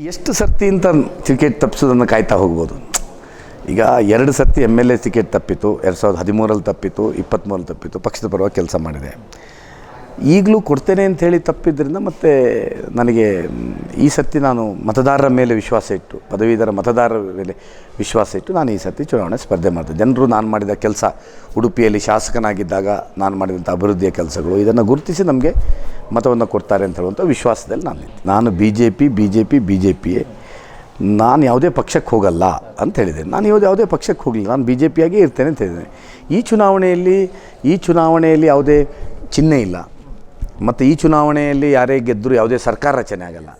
ಎಷ್ಟು ಸರ್ತಿ ಅಂತ ಟಿಕೆಟ್ ತಪ್ಪಿಸೋದನ್ನು ಕಾಯ್ತಾ ಹೋಗ್ಬೋದು. ಈಗ ಎರಡು ಸರ್ತಿ ಎಂ ಎಲ್ ಎ ಟಿಕೆಟ್ ತಪ್ಪಿತು, ಎರಡು ಸಾವಿರದ ಹದಿಮೂರಲ್ಲಿ ತಪ್ಪಿತು ಇಪ್ಪತ್ತ್ಮೂರಲ್ಲಿ ತಪ್ಪಿತು, ಪಕ್ಷದ ಪರವಾಗಿ ಕೆಲಸ ಮಾಡಿದೆ. ಈಗಲೂ ಕೊಡ್ತೇನೆ ಅಂತ ಹೇಳಿ ತಪ್ಪಿದ್ದರಿಂದ ಮತ್ತೆ ನನಗೆ ಈ ಸರ್ತಿ ನಾನು ಮತದಾರರ ಮೇಲೆ ವಿಶ್ವಾಸ ಇಟ್ಟು, ಪದವೀಧರ ಮತದಾರರ ಮೇಲೆ ವಿಶ್ವಾಸ ಇಟ್ಟು ನಾನು ಈ ಸರ್ತಿ ಚುನಾವಣೆ ಸ್ಪರ್ಧೆ ಮಾಡಿದೆ. ಜನರು ನಾನು ಮಾಡಿದ ಕೆಲಸ, ಉಡುಪಿಯಲ್ಲಿ ಶಾಸಕನಾಗಿದ್ದಾಗ ನಾನು ಮಾಡಿದಂಥ ಅಭಿವೃದ್ಧಿಯ ಕೆಲಸಗಳು, ಇದನ್ನು ಗುರುತಿಸಿ ನಮಗೆ ಮತವನ್ನು ಕೊಡ್ತಾರೆ ಅಂತ ಹೇಳುವಂಥ ವಿಶ್ವಾಸದಲ್ಲಿ ನಾನು. ನಾನು B J P B J P B J ಪಿಯೇ ನಾನು ಯಾವುದೇ ಪಕ್ಷಕ್ಕೆ ಹೋಗಲ್ಲ ಅಂತ ಹೇಳಿದೆ. ನಾನು ಯಾವುದೇ ಯಾವುದೇ ಪಕ್ಷಕ್ಕೆ ಹೋಗಲಿಲ್ಲ. ನಾನು ಬಿ ಜೆ ಪಿಯಾಗೇ ಇರ್ತೇನೆ ಅಂತ ಹೇಳಿದ್ದೇನೆ ಈ ಚುನಾವಣೆಯಲ್ಲಿ ಈ ಚುನಾವಣೆಯಲ್ಲಿ ಯಾವುದೇ ಚಿಹ್ನೆ ಇಲ್ಲ. ಮತ್ತು ಈ ಚುನಾವಣೆಯಲ್ಲಿ ಯಾರೇ ಗೆದ್ದರೂ ಯಾವುದೇ ಸರ್ಕಾರ ರಚನೆ ಆಗಲ್ಲ.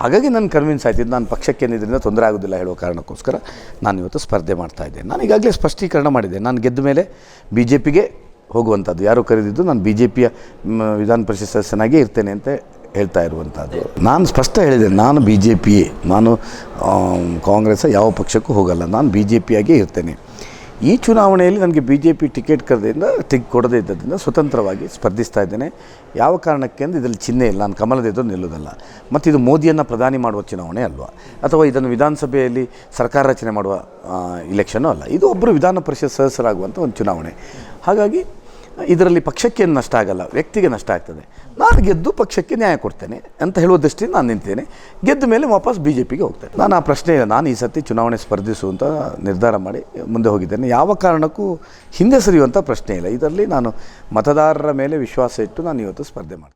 ಹಾಗಾಗಿ ನಾನು ಕನ್ವಿನ್ಸ್ ಆಯ್ತಿದ್ದು ನಾನು ಪಕ್ಷಕ್ಕೆ ಇದರಿಂದ ತೊಂದರೆ ಆಗೋದಿಲ್ಲ ಹೇಳೋ ಕಾರಣಕ್ಕೋಸ್ಕರ ನಾನು ಇವತ್ತು ಸ್ಪರ್ಧೆ ಮಾಡ್ತಾ ಇದ್ದೆ ನಾನು ಈಗಾಗಲೇ ಸ್ಪಷ್ಟೀಕರಣ ಮಾಡಿದೆ ನಾನು ಗೆದ್ದ ಮೇಲೆ ಬಿ ಜೆ ಪಿಗೆ ಹೋಗುವಂಥದ್ದು. ಯಾರು ಕರೆದಿದ್ದು ನಾನು ಬಿ ಜೆ ಪಿಯ ವಿಧಾನ ಪರಿಷತ್ ಸದಸ್ಯನಾಗೇ ಇರ್ತೇನೆ ಅಂತ ಹೇಳ್ತಾ ಇರುವಂಥದ್ದು. ನಾನು ಸ್ಪಷ್ಟ ಹೇಳಿದೆ, ನಾನು ಬಿ ಜೆ ಪಿಯೇ ನಾನು ಕಾಂಗ್ರೆಸ್ ಯಾವ ಪಕ್ಷಕ್ಕೂ ಹೋಗಲ್ಲ. ನಾನು ಬಿ ಜೆ ಪಿಯಾಗೇ ಇರ್ತೇನೆ. ಈ ಚುನಾವಣೆಯಲ್ಲಿ ನನಗೆ ಬಿ ಜೆ ಪಿ ಟಿಕೆಟ್ ಕರೆದಿಂದ ತೆಗೆ, ಕೊಡದೇ ಇದ್ದದ್ರಿಂದ ಸ್ವತಂತ್ರವಾಗಿ ಸ್ಪರ್ಧಿಸ್ತಾ ಇದ್ದೇನೆ. ಯಾವ ಕಾರಣಕ್ಕೆ ಅಂದರೆ ಇದರಲ್ಲಿ ಚಿಹ್ನೆ ಇಲ್ಲ. ನಾನು ಕಮಲದ ಎದುರು ನಿಲ್ಲೋದಲ್ಲ ಮತ್ತು ಇದು ಮೋದಿಯನ್ನು ಪ್ರಧಾನಿ ಮಾಡುವ ಚುನಾವಣೆ ಅಲ್ವಾ? ಅಥವಾ ಇದನ್ನು ವಿಧಾನಸಭೆಯಲ್ಲಿ ಸರ್ಕಾರ ರಚನೆ ಮಾಡುವ ಇಲೆಕ್ಷನ್ನು ಅಲ್ಲ. ಇದು ಒಬ್ಬರು ವಿಧಾನ ಪರಿಷತ್ ಸದಸ್ಯರಾಗುವಂಥ ಒಂದು ಚುನಾವಣೆ. ಹಾಗಾಗಿ ಇದರಲ್ಲಿ ಪಕ್ಷಕ್ಕೆ ನಷ್ಟ ಆಗಲ್ಲ, ವ್ಯಕ್ತಿಗೆ ನಷ್ಟ ಆಗ್ತದೆ. ನಾನು ಗೆದ್ದು ಪಕ್ಷಕ್ಕೆ ನ್ಯಾಯ ಕೊಡ್ತೇನೆ ಅಂತ ಹೇಳುವ ದೃಷ್ಟಿಯಿಂದ ನಾನು ನಿಂತೇನೆ. ಗೆದ್ದ ಮೇಲೆ ವಾಪಸ್ ಬಿ ಜೆ ಪಿಗೆ ಹೋಗ್ತೇನೆ. ನಾನು ಆ ಪ್ರಶ್ನೆ ಇಲ್ಲ ನಾನು ಈ ಸರ್ತಿ ಚುನಾವಣೆ ಸ್ಪರ್ಧಿಸುವಂಥ ನಿರ್ಧಾರ ಮಾಡಿ ಮುಂದೆ ಹೋಗಿದ್ದೇನೆ. ಯಾವ ಕಾರಣಕ್ಕೂ ಹಿಂದೆ ಸರಿಯುವಂಥ ಪ್ರಶ್ನೆ ಇಲ್ಲ. ಇದರಲ್ಲಿ ನಾನು ಮತದಾರರ ಮೇಲೆ ವಿಶ್ವಾಸ ಇಟ್ಟು ನಾನು ಇವತ್ತು ಸ್ಪರ್ಧೆ ಮಾಡ್ತೀನಿ.